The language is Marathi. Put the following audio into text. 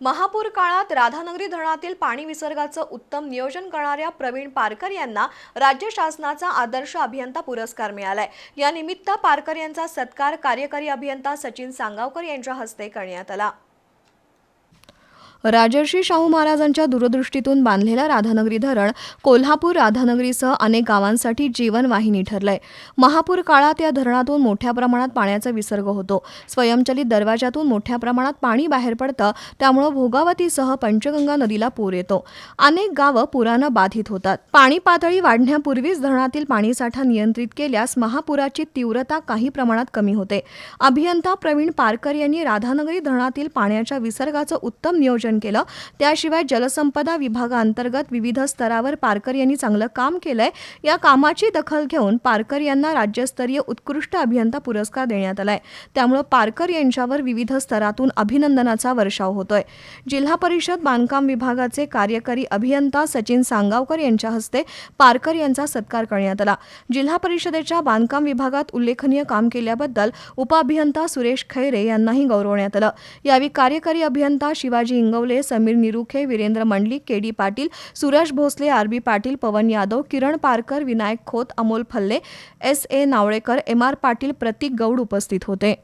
महापूर काळात राधानगरी धरणातील पाणी विसर्गाचं उत्तम नियोजन करणाऱ्या प्रवीण पारकर यांना राज्य शासनाचा आदर्श अभियंता पुरस्कार मिळालाय. यानिमित्त पारकर यांचा सत्कार कार्यकारी अभियंता सचिन सांगावकर यांच्या हस्ते करण्यात आला. राजर्षी शाहू महाराजांच्या दूरदृष्टीतून बांधलेलं राधानगरी धरण कोल्हापूर राधानगरीसह अनेक गावांसाठी जीवनवाहिनी ठरलंय. महापूर काळात या धरणातून मोठ्या प्रमाणात पाण्याचा विसर्ग होतो. स्वयंचलित दरवाजातून मोठ्या प्रमाणात पाणी बाहेर पडतं त्यामुळं भोगावतीसह पंचगंगा नदीला पूर येतो. अनेक गावं पुरानं बाधित होतात. पाणी पातळी वाढण्यापूर्वीच धरणातील पाणीसाठा नियंत्रित केल्यास महापुराची तीव्रता काही प्रमाणात कमी होते. अभियंता प्रवीण पारकर यांनी राधानगरी धरणातील पाण्याच्या विसर्गाचं उत्तम नियोजन केलं. त्याशिवाय जलसंपदा विभागाअंतर्गत विविध स्तरावर पारकर यांनी चांगलं काम केलंय. या कामाची दखल घेऊन पारकर यांना राज्यस्तरीय उत्कृष्ट अभियंता पुरस्कार देण्यात आलाय. त्यामुळे पारकर यांच्यावर विविध स्तरातून अभिनंदनाचा वर्षाव होतोय. जिल्हा परिषद बांधकाम विभागाचे कार्यकारी अभियंता सचिन सांगावकर यांच्या हस्ते पारकर यांचा सत्कार करण्यात आला. जिल्हा परिषदेच्या बांधकाम विभागात उल्लेखनीय काम केल्याबद्दल उपअभियंता सुरेश खैरे यांनाही गौरवण्यात आलं. यावेळी कार्यकारी अभियंता Shivaji Ingawale Samir Nirukhe Virendra Mandlik K D Patil Suresh Bhosale R B Patil Pavan Yadav Kiran Parkar Vinayak Khot Amol Phalle S A Navalekar M R Patil Pratik Gaud उपस्थित होते.